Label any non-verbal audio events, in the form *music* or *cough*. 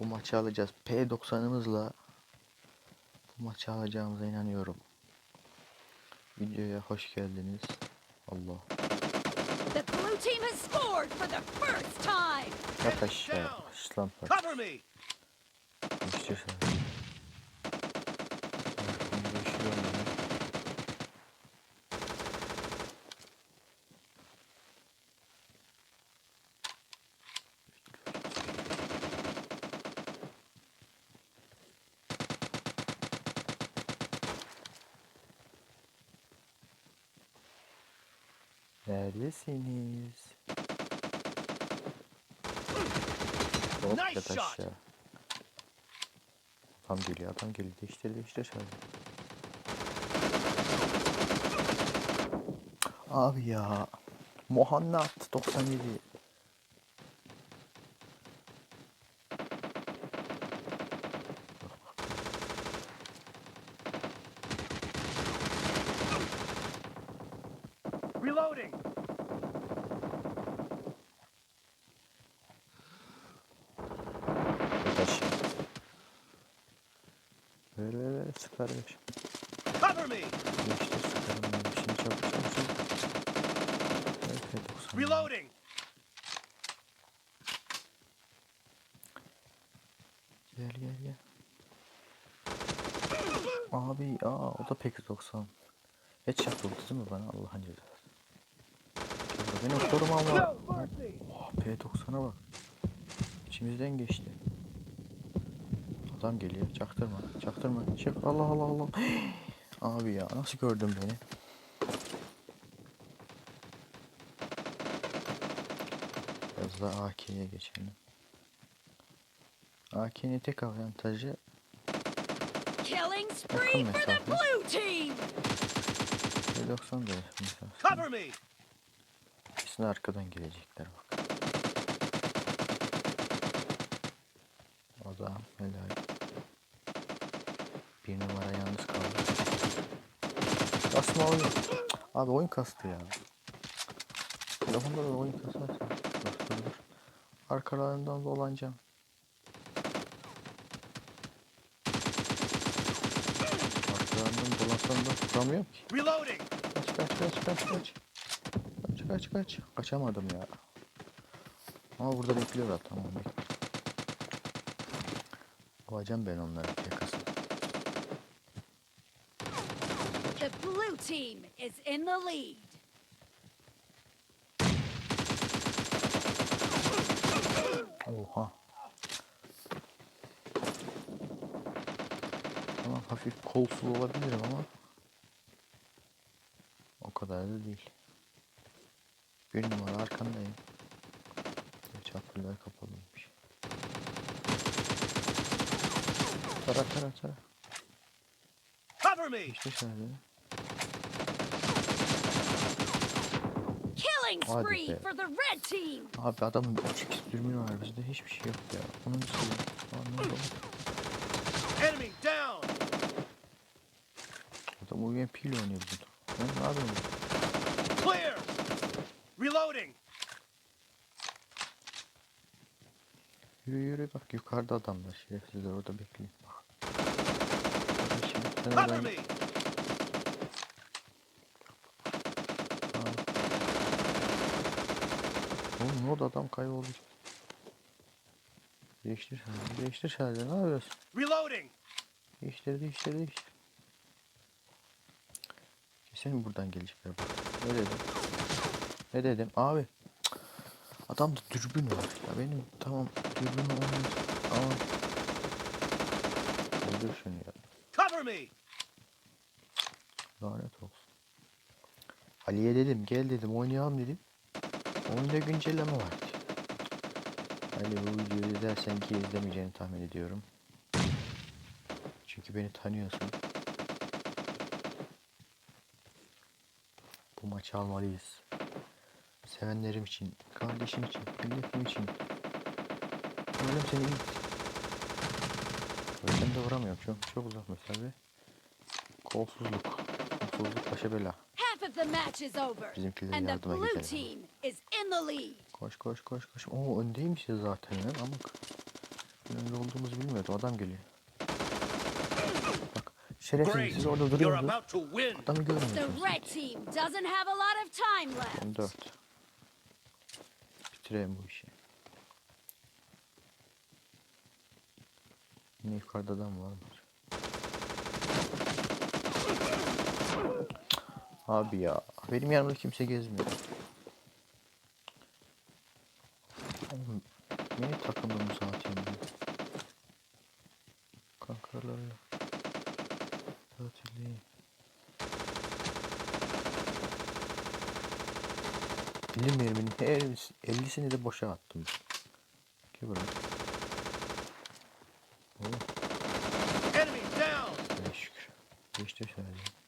Bu maçı alacağız. P90'ımızla bu maçı alacağımıza inanıyorum. Videoya hoş geldiniz. Allah. The blue team has scored for the first time. Yat aşağı. Cover me! İşte Neredesiniz? Hop Nice yat aşağı. Adam geliyor, adam geliyor. Değiştir, değiştir şöyle. Abi ya. Muhammed 97. Reloading! Yat aşağı. Ver ver ver süper ver. Cover me! Değiştir süperim benim. Şimdi çabuk çabuk çabuk. Evet 90. Reloading! Gel gel gel. Abi aa o da pek 90. Headshot vurdu değil mi bana Allah'ın cezası. Benim korumam var. Oh, P90'a bak. İçimizden geçti. Adam geliyor. Çaktırma. Çaktırma. Çık. Allah Allah Allah. *gasps* Abi ya nasıl gördün beni? Biraz da AK'ye geçelim. AK'nin tek avantajı Killing spree for the blue team. P90 da mesela. Cover me! Kesin arkadan gelecekler bak. Adam helal. Bir numara yalnız kaldı. Kasma oyun. Abi oyun kastı ya. Telefonda da oyun dur. Arkalarından dolanacağım. Arkalarından dolansam da tutamıyorum ki. Reloading! Kaç kaç kaç kaç kaç. Kaç kaç kaç. Kaçamadım ya. Ama burada bekliyorlar tamam bekle. Kovacağım ben onları yakasın. The blue team is in the lead. Oha. Tamam hafif kolsuz olabilirim ama o kadar da değil. Bir numara arkandayım. Çapırlar kapalıymış. Tara tara tara. Cover me! İşte şöyle. Killing Hadi spree be. for the red team. Abi adamın 3x dürbünü var bizde hiçbir şey yok ya. Onun ne oldu? Enemy down! Adam UMP ile oynuyor burada. Ben ne yapayım? Clear! Reloading! Yürü yürü bak yukarıda adamlar şerefsizler orada bekleyin bak. Kardeşim sen Cover oradan me! Aa. Oğlum ne oldu adam kayboldu. Değiştir şöyle değiştir şöyle ne yapıyorsun? Reloading! Değiştir değiştir değiştir. Kesin buradan gelecekler. Ne dedim? Ne dedim abi? cık, Adamda dürbün var. Ya benim tamam dürbün olmuş ama Öldür şunu ya. Cover me! Lanet olsun. Ali'ye dedim gel dedim oynayalım dedim. Oyunda güncelleme var. Ali bu videoyu izlersen ki izlemeyeceğini tahmin ediyorum. Çünkü beni tanıyorsun. Bu maçı almalıyız. Sevenlerim için, kardeşim için, milletim için. Oğlum seni iyi. Ben de vuramıyorum. Çok, çok uzak mesafe. Kolsuzluk. Kolsuzluk başa bela. Of the match is over. Bizimkiler And the yardıma blue gidelim. team is in the lead. Koş koş koş koş. Oo öndeymişiz zaten ya amık. Önünde olduğumuzu bilmiyordu. Adam geliyor. Bak şerefsiz siz orada You're duruyorsunuz. about to win. Adamı The görmüyorsunuz. red team doesn't have a lot of time left. 14. Bitirelim bu işi. Yine yukarıda adam var mı? Abi ya. Benim yanımda kimse gezmiyor. Oğlum, Niye takımım zaten bu? Kankalarla. Tatili. Bilim merminin her 50'sini de boşa attım. Ki buraya. Oh, Enemy down. ne şükür. Geçti şöyle.